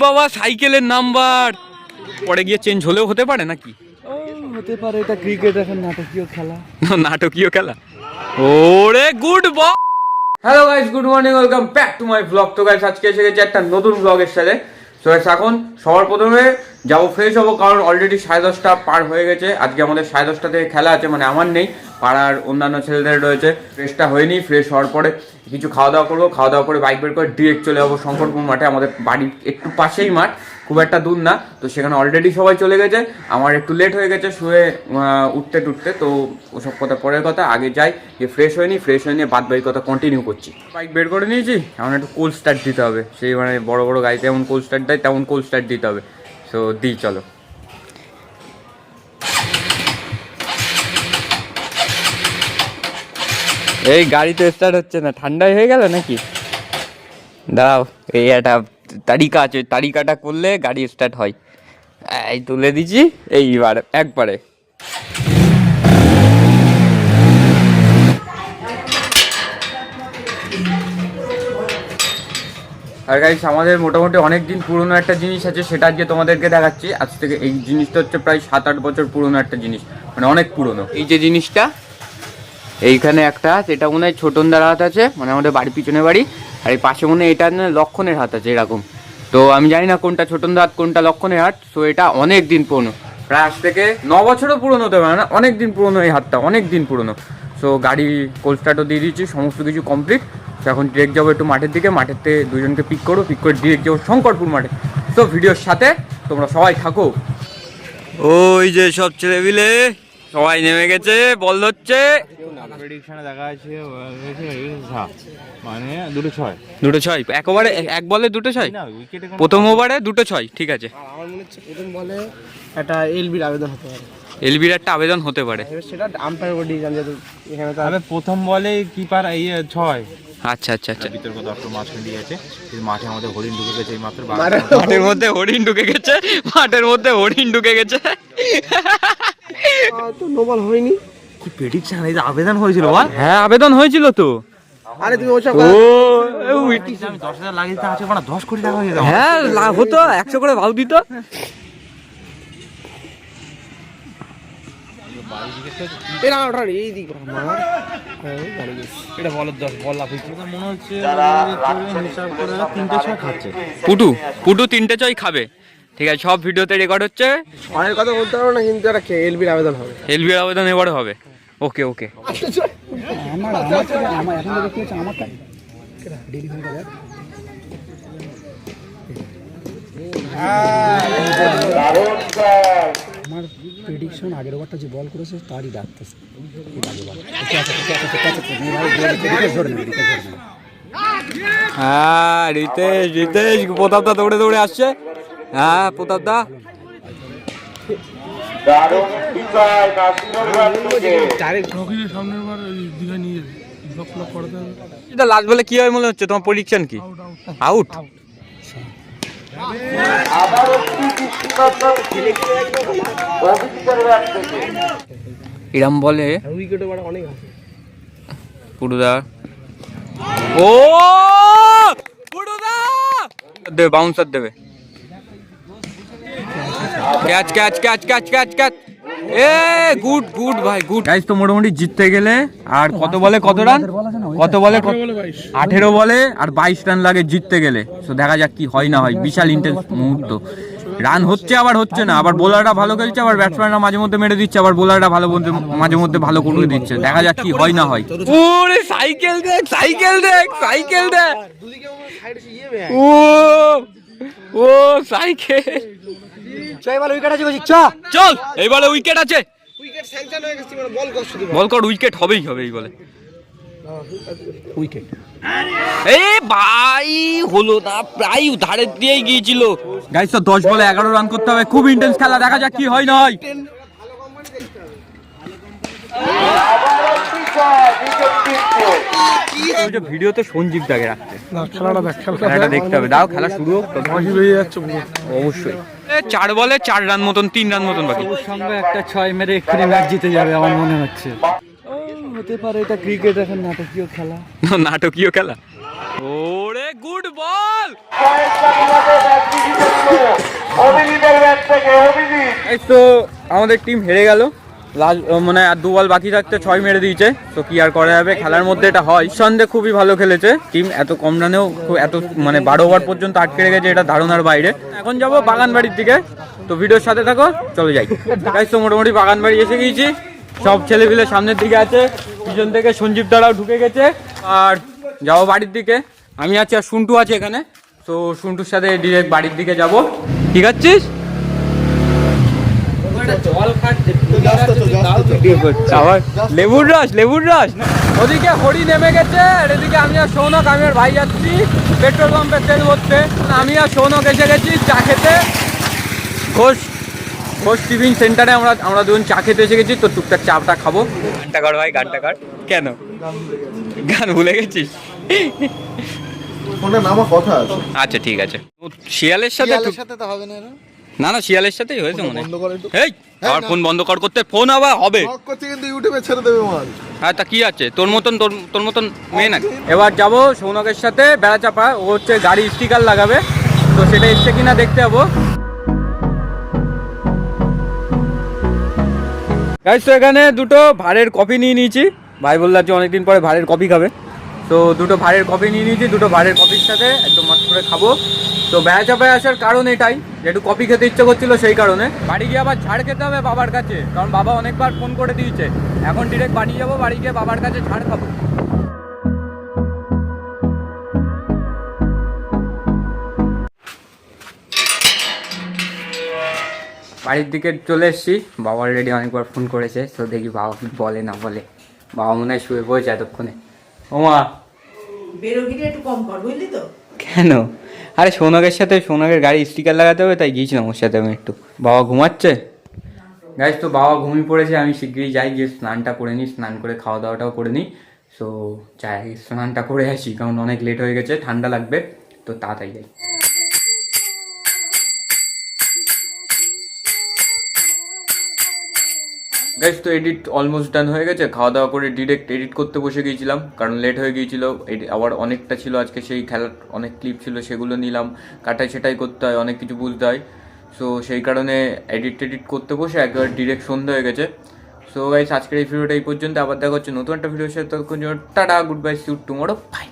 বাবা সাইকেলের নাম্বার। পরে গিয়ে চেঞ্জ হলেও হতে পারে নাকি? ও হতে পারে এটা ক্রিকেট এখন নাটকীয় খেলা। নাটকীয় খেলা? ওরে good ball hello guys good morning welcome back to my blog তো গাইস আজকে এসে গেছে একটা নতুন ব্লগের সাথে। তো গাইস এখন সবার প্রথমে যাব ফ্রেশ হব কারণ অলরেডি সাড়ে দশটা পার হয়ে গেছে। আজকে আমাদের সাড়ে দশটা থেকে খেলা আছে মানে আমার নেই। পাড়ার অন্যান্য ছেলেদের রয়েছে। ফ্রেশটা হয়নি ফ্রেশ হওয়ার পরে কিছু খাওয়া দাওয়া করব খাওয়া দাওয়া করে বাইক বের করে ডিরেক্ট চলে যাব শঙ্করপুর মাঠে। আমাদের বাড়ির একটু পাশেই মাঠ, খুব একটা দূর না। তো সেখানে অলরেডি সবাই চলে গেছে। আমার একটু লেট হয়ে গেছে, শুয়ে উঠতে টুটতে। তো ওসব কথা পরের কথা, আগে যাই যে ফ্রেশ হয়নি ফ্রেশ হয়ে নিয়ে বাদ বাকি কথা কন্টিনিউ করছি। বাইক বের করে নিয়েছি, এখন একটু কোল্ড স্টার্ট দিতে হবে। সেই মানে বড় বড় গাড়িতে যেমন কোল্ড স্টার্ট দেয়, তেমন কোল্ড স্টার্ট দিতে হবে। সো দিই, চলো। এই গাড়ি তো স্টার্ট হচ্ছে না ঠান্ডাই হয়ে গেল নাকি? দাঁড়াও এই একটা তারিকা আছে তারিকাটা করলে গাড়ি স্টার্ট হয়। এই তুলে দিচ্ছি এইবার একবারে। আর গাইস আমাদের মোটামুটি অনেক দিন পুরনো একটা জিনিস আছে সেটা আজকে তোমাদেরকে দেখাচ্ছি। আজ থেকে এই জিনিসটা হচ্ছে প্রায় সাত আট বছর পুরনো একটা জিনিস মানে অনেক পুরনো। এই যে জিনিসটা এইখানে একটা আছে এটা মনে হয় ছোটনদার হাত আছে মানে আমাদের বাড়ির পিছনে বাড়ি, আর এই পাশে মনে হয় এটা লক্ষণের হাত আছে এরকম। তো আমি জানি না কোনটা ছোটনদার হাত, কোনটা লক্ষণের হাত, তো এটা অনেক দিন পুরনো। প্রায় আজ থেকে ন বছরও পুরনো হতে পারে না অনেক দিন পুরনো এই হাতটা, অনেক দিন পুরনো। সো গাড়ি, কোল্ড স্টার্টও দিয়ে দিয়েছি সমস্ত কিছু কমপ্লিট। তো এখন ডিরেক্ট যাব একটু মাঠের দিকে মাঠের থেকে দুজনকে পিক করো পিক করে ডিরেক্ট যাব শঙ্করপুর মাঠে। তো ভিডিওর সাথে তোমরা সবাই থাকো। ওই যে সব ছেলেপিলে, সবাই নেমে গেছে, বল হচ্ছে প্রেডিকশনে দেখা আছে মানে দুটো ছয়। দুটো ছয়। একবারে এক বলে দুটো ছয়? না উইকেটে প্রথম ওভারে দুটো ছয় ঠিক আছে। আমার মনে হচ্ছে প্রথম বলে একটা এলবির আবেদন হতে পারে। এলবির একটা আবেদন হতে পারে। এবার সেটা আম্পায়ার উপর ডিসিশন যেহেতু এখানে তো প্রথম বলে কিপার এই ছয়। আচ্ছা আচ্ছা আচ্ছা। বিতর্ক দর্শক মাঝখানে দিয়ে আছে এই মাঠে আমাদের হরিণ ঢুকে গেছে এই মাত্র মাঠের মধ্যে হরিণ ঢুকে গেছে মাঠের মধ্যে হরিণ ঢুকে গেছে। তো নোবল হয়নি। কি প্রেডিকশন এই যে আবেদন হয়েছিল বল হ্যাঁ আবেদন হয়েছিল তো। আরে তুমি ওসব ও আমি দশ হাজার লাগিয়ে দিতে আছে মানে দশ কোটি টাকা হয়ে যাবে হ্যাঁ লাভ হতো একশো করে ভাও দিত। মনে পুটু পুটু তিনটে ছয় খাবে। ঠিক আছে সব ভিডিওতে রেকর্ড হচ্ছে। ছয়ের কথা বলতে পারব না কিন্তু একটা এলবির আবেদন হবে। এলবির আবেদন এবারে হবে। ওকে ওকে আমার প্রেডিকশন আগের ওভারটা যে বল করেছে তারই ডাকতেছে হ্যাঁ রিতেশ রিতেশ প্রতাপ দা দৌড়ে দৌড়ে আসছে। হ্যাঁ প্রতাপ দা। এটা লাস্ট বলে কি হয় মনে হচ্ছে? তোমার কি? আউট এরম বলে পুরুদা ও! পুরুদা দেবে বাউন্সার দেবে। Catch catch catch catch catch catch এ গুড গুড ভাই গুড। গাইস তো মোটামুটি জিততে গেলে আর কত বলে কত রান? কত বলে আঠেরো বলে আর বাইশ রান লাগে জিততে গেলে। তো দেখা যাক কি হয় না হয়। বিশাল ইন্টেন্স মুহূর্ত। রান হচ্ছে আবার হচ্ছে না। আবার বোলাররা ভালো খেলছে আবার ব্যাটসম্যানরা মাঝে মধ্যে মেরে দিচ্ছে আবার বোলাররা ভালো বলতে মাঝে মধ্যে ভালো করে দিচ্ছে। দেখা যাক কি হয় না হয়। ওরে সাইকেল দেখ সাইকেল দেখ সাইকেল দেখ। দুদিকে সাইড ইয়ে ও ও সাইকেল চল এবার উইকেট আছে চ। চল এইবারে উইকেট আছে। উইকেট স্যাংশন হয়ে গেছে মানে বল কষ্ট দিবে বল কর উইকেট হবেই হবে এই বলে। উইকেট এ ভাই হলো না প্রায় ধারে গিয়েছিল। গাইস তো দশ বলে এগারো রান করতে হবে। খুব ইন্টেন্স খেলা দেখা যাক কি হয় না হয় ভিডিওতে সঞ্জীব খেলাটা দেখ খেলাটা দেখতে হবে। দাও খেলা শুরু হোক অবশ্যই। চার বলে চার রান মতন তিন রান মতন বাকি। সঙ্গে একটা ছয় মেরে এক্ষুনি ম্যাচ জিতে যাবে আমার মনে হচ্ছে। হতে পারে এটা ক্রিকেট এখন নাটকীয় খেলা। নাটকীয় খেলা। ওরে গুড বল এই তো আমাদের টিম হেরে গেল। মানে আর দু বল বাকি থাকতে ছয় মেরে দিয়েছে। তো কি আর করা যাবে? খেলার মধ্যে এটা হয়। সন্দেহ খুবই ভালো খেলেছে। টিম এত কম রানেও এত মানে বারো ওভার পর্যন্ত আটকে রেখেছে এটা ধারণার বাইরে। এখন যাব বাগান বাড়ির দিকে। তো ভিডিওর সাথে থাকো, চলে যাই। তাই তো মোটামুটি বাগান বাড়ি এসে গিয়েছি। সব ছেলেপিলে সামনের দিকে আছে। পিছন থেকে সঞ্জীব দাঁড়াও ঢুকে গেছে। আর যাব বাড়ির দিকে। আমি আছি আর সুন্টু আছে এখানে। তো সুন্টুর সাথে ডিরেক্ট বাড়ির দিকে যাব। ঠিক আছিস আবার লেবুর রস লেবুর রস। ওদিকে হরি নেমে গেছে আর এদিকে আমি আর সৌনক আমি আর ভাই যাচ্ছি। পেট্রোল পাম্পে তেল ভরতে। আমি আর সৌনক এসে গেছি চা খেতে। ঘোষ ঘোষ টিফিন সেন্টারে আমরা আমরা দুজন চা খেতে এসে গেছি তো টুকটাক চাটা খাব। গানটা কর ভাই গানটা কর। কেন? গান ভুলে গেছিস? ফোনে নামা কথা আছে। আচ্ছা ঠিক আছে। শিয়ালের সাথে শিয়ালের সাথে তো হবে না এরা। না না শিয়ালের সাথেই হয়েছে মনে হয়। বন্ধ করে একটু। এই আবার না। ফোন বন্ধ কর করতে। ফোন আবার হবে। করছে কিন্তু ইউটিউবে ছেড়ে দেবে মাল। হ্যাঁ তা কি আছে? তোর মতন তোর তোর মতন মেয়ে নাকি? এবার যাব সৌনকের সাথে বেড়া চাপা। ও হচ্ছে গাড়ি স্টিকার লাগাবে। তো সেটা এসছে কিনা দেখতে যাব। গাইস তো এখানে দুটো ভাড়ের কপি নিয়ে নিয়েছি। ভাই বলল যে অনেকদিন পরে ভাড়ের কপি খাবে। তো দুটো ভাড়ের কফি নিয়ে নিয়েছি, দুটো ভাড়ের কপির সাথে একদম মস্ত করে খাব। তো বেড়া চাপায় আসার কারণ এটাই একটু কপি খেতে ইচ্ছে করছিল সেই কারণে। বাড়ি গিয়ে আবার ঝাড় খেতে হবে বাবার কাছে, কারণ বাবা অনেকবার ফোন করে দিয়েছে। এখন ডিরেক্ট বাড়ি যাব, বাড়ি গিয়ে বাবার কাছে ঝাড় খাব। বাড়ির দিকে চলে এসেছি, বাবা অলরেডি অনেকবার ফোন করেছে, তো দেখি বাবা বলে না বলে। বাবা মনে হয় শুয়ে পড়েছে এতক্ষণে। ওমা! বেরোগিরি একটু কম কর, বুঝলি তো? কেন? আরে সোনাগের সাথে সোনাগের গাড়ি স্টিকার লাগাতে হবে, তাই গিয়েছিলাম ওর সাথে আমি একটু। বাবা ঘুমাচ্ছে? গাইজ তো বাবা ঘুমিয়ে পড়েছে, আমি শিগগিরই যাই, গিয়ে স্নানটা করে নিই, স্নান করে খাওয়া দাওয়াটাও করে নিই। সো যাই, স্নানটা করে আসি, কারণ অনেক লেট হয়ে গেছে, ঠান্ডা লাগবে, তো তাড়াতাড়ি যাই। গাইজ তো এডিট অলমোস্ট ডান হয়ে গেছে। খাওয়া দাওয়া করে ডিরেক্ট এডিট করতে বসে গিয়েছিলাম, কারণ লেট হয়ে গিয়েছিল। আবার অনেকটা ছিল আজকে, সেই খেলার অনেক ক্লিপ ছিল, সেগুলো নিলাম। কাটাই সেটাই করতে হয়, অনেক কিছু বুঝতে হয়। সো সেই কারণে এডিট টেডিট করতে বসে একবার ডিরেক্ট সন্ধ্যা হয়ে গেছে। সো গাইস আজকের এই ভিডিওটা এই পর্যন্ত। আবার দেখা হচ্ছে নতুন একটা ভিডিওর সাথে। জন্য tata goodbye see you tomorrow bye